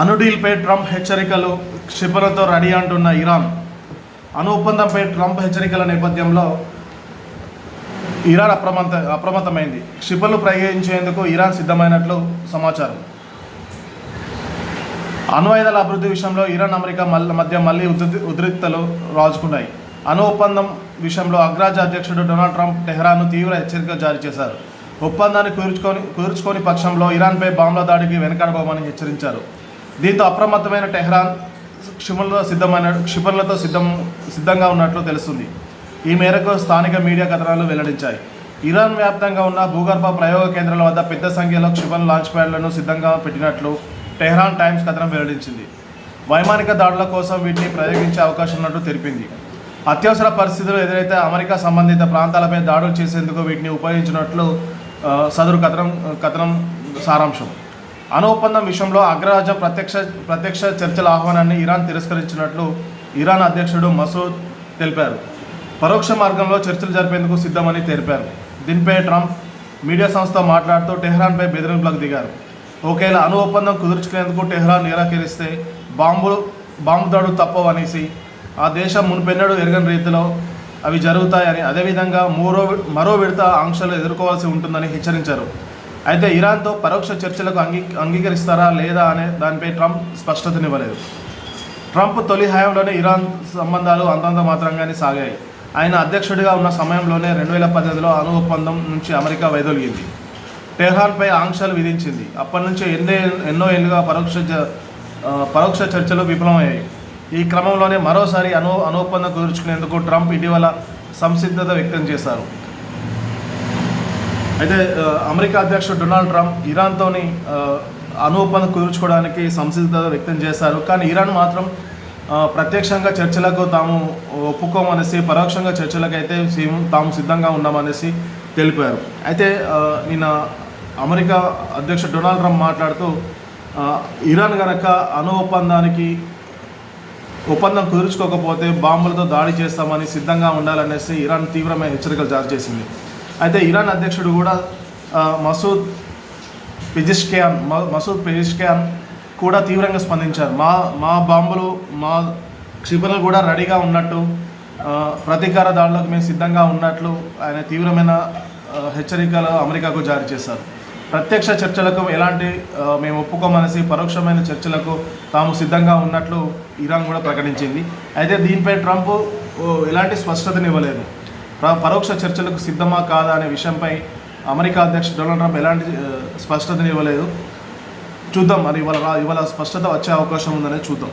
అనుడీల్పై Trump హెచ్చరికలు క్షిపణతో ready అంటున్న Iran. అణు ఒప్పందంపై ట్రంప్ హెచ్చరికల నేపథ్యంలో ఇరాన్ అప్రమత్త అప్రమత్తమైంది. క్షిపణులు ప్రయోగించేందుకు ఇరాన్ సిద్ధమైనట్లు సమాచారం. అణ్వాయుధాల అభివృద్ధి విషయంలో ఇరాన్ అమెరికా మళ్ళీ మధ్య మళ్ళీ ఉద్రి ఉద్రిక్తలు రాజుకున్నాయి. అణు ఒప్పందం విషయంలో అగ్రాజ్య అధ్యక్షుడు డొనాల్డ్ ట్రంప్ టెహ్రాన్ను తీవ్ర హెచ్చరిక జారీ చేశారు. ఒప్పందాన్ని కుదుర్చుకొని కుదుర్చుకొని పక్షంలో ఇరాన్పై బాంబుల దాడికి వెనకాడబోమని హెచ్చరించారు. దీంతో అప్రమత్తమైన టెహ్రాన్ క్షిపణులతో సిద్ధమైన క్షిపణులతో సిద్ధం సిద్ధంగా ఉన్నట్లు తెలుస్తుంది. ఈ మేరకు స్థానిక మీడియా కథనాలు వెల్లడించాయి. ఇరాన్ వ్యాప్తంగా ఉన్న భూగర్భ ప్రయోగ కేంద్రాల వద్ద పెద్ద సంఖ్యలో క్షిపణి లాంచ్ ప్యాడ్లను సిద్ధంగా పెట్టినట్లు టెహ్రాన్ టైమ్స్ కథనం వెల్లడించింది. వైమానిక దాడుల కోసం వీటిని ప్రయోగించే అవకాశం ఉన్నట్లు తెలిపింది. అత్యవసర పరిస్థితులు ఎదురైతే అమెరికా సంబంధిత ప్రాంతాలపై దాడులు చేసేందుకు వీటిని ఉపయోగించినట్లు సదరు కథనం కథనం సారాంశం. అణు ఒప్పందం విషయంలో అగ్రరాజ్య ప్రత్యక్ష ప్రత్యక్ష చర్చల ఆహ్వానాన్ని ఇరాన్ తిరస్కరించినట్లు ఇరాన్ అధ్యక్షుడు మసూద్ తెలిపారు. పరోక్ష మార్గంలో చర్చలు జరిపేందుకు సిద్ధమని తెలిపారు. దీనిపై ట్రంప్ మీడియా సంస్థ మాట్లాడుతూ టెహ్రాన్పై బెదిరింపులకు దిగారు. ఒకేలా అణు ఒప్పందం కుదుర్చుకునేందుకు టెహ్రాన్ నిరాకరిస్తే బాంబులు బాంబు దాడులు తప్పవనేసి ఆ దేశం మునుపెన్నడూ ఎరగని రీతిలో అవి జరుగుతాయని అదేవిధంగా మరో మరో విడత ఆంక్షలు ఎదుర్కోవాల్సి ఉంటుందని హెచ్చరించారు. అయితే ఇరాన్తో పరోక్ష చర్చలకు అంగీ అంగీకరిస్తారా లేదా అనే దానిపై ట్రంప్ స్పష్టతనివ్వలేదు. ట్రంప్ తొలి హయాంలోనే ఇరాన్ సంబంధాలు అంతంత మాత్రంగానే సాగాయి. ఆయన అధ్యక్షుడిగా ఉన్న సమయంలోనే రెండు వేల పద్దెనిమిదిలో అణు ఒప్పందం నుంచి అమెరికా వైదొలిగింది. టెహ్రాన్పై ఆంక్షలు విధించింది. అప్పటి నుంచి ఎన్నే ఎన్నో ఏళ్ళుగా పరోక్ష పరోక్ష చర్చలు విఫలమయ్యాయి. ఈ క్రమంలోనే మరోసారి అను అణు ఒప్పందం కుదుర్చుకునేందుకు ట్రంప్ ఇటీవల సంసిద్ధత వ్యక్తం చేశారు. అయితే అమెరికా అధ్యక్షుడు డొనాల్డ్ ట్రంప్ ఇరాన్తోని ఆ, అణు ఒప్పందం కుదుర్చుకోవడానికి సంసిద్ధత వ్యక్తం చేశారు. కానీ ఇరాన్ మాత్రం ప్రత్యక్షంగా చర్చలకు తాము ఒప్పుకోమనేసి పరోక్షంగా చర్చలకు అయితే తాము సిద్ధంగా ఉన్నామనేసి తెలిపారు. అయితే నిన్న అమెరికా అధ్యక్షుడు డొనాల్డ్ ట్రంప్ మాట్లాడుతూ ఇరాన్ గనక అణు ఒప్పందానికి ఒప్పందం కుదుర్చుకోకపోతే బాంబులతో దాడి చేస్తామని సిద్ధంగా ఉండాలనేసి ఇరాన్ తీవ్రమైన హెచ్చరికలు జారీ చేసింది. అయితే ఇరాన్ అధ్యక్షుడు కూడా మసూద్ పెజిష్కియాన్ మసూద్ పెజిష్కియాన్ కూడా తీవ్రంగా స్పందించారు. మా మా బాంబులు మా క్షిపణులు కూడా రెడీగా ఉన్నట్టు ప్రతీకార దాడులకు మేము సిద్ధంగా ఉన్నట్లు ఆయన తీవ్రమైన హెచ్చరికలు అమెరికాకు జారీ చేశారు. ప్రత్యక్ష చర్చలకు ఎలాంటి మేము ఒప్పుకోమనేసి పరోక్షమైన చర్చలకు తాము సిద్ధంగా ఉన్నట్లు ఇరాన్ కూడా ప్రకటించింది. అయితే దీనిపై ట్రంప్ ఎలాంటి స్పష్టతనివ్వలేదు. పరోక్ష చర్చలకు సిద్ధమా కాదా అనే విషయంపై అమెరికా అధ్యక్షుడు డొనాల్డ్ ట్రంప్ ఎలాంటి స్పష్టతని ఇవ్వలేదు చూద్దాం మరి ఇవాళ ఇవాళ స్పష్టత వచ్చే అవకాశం ఉందనేది చూద్దాం.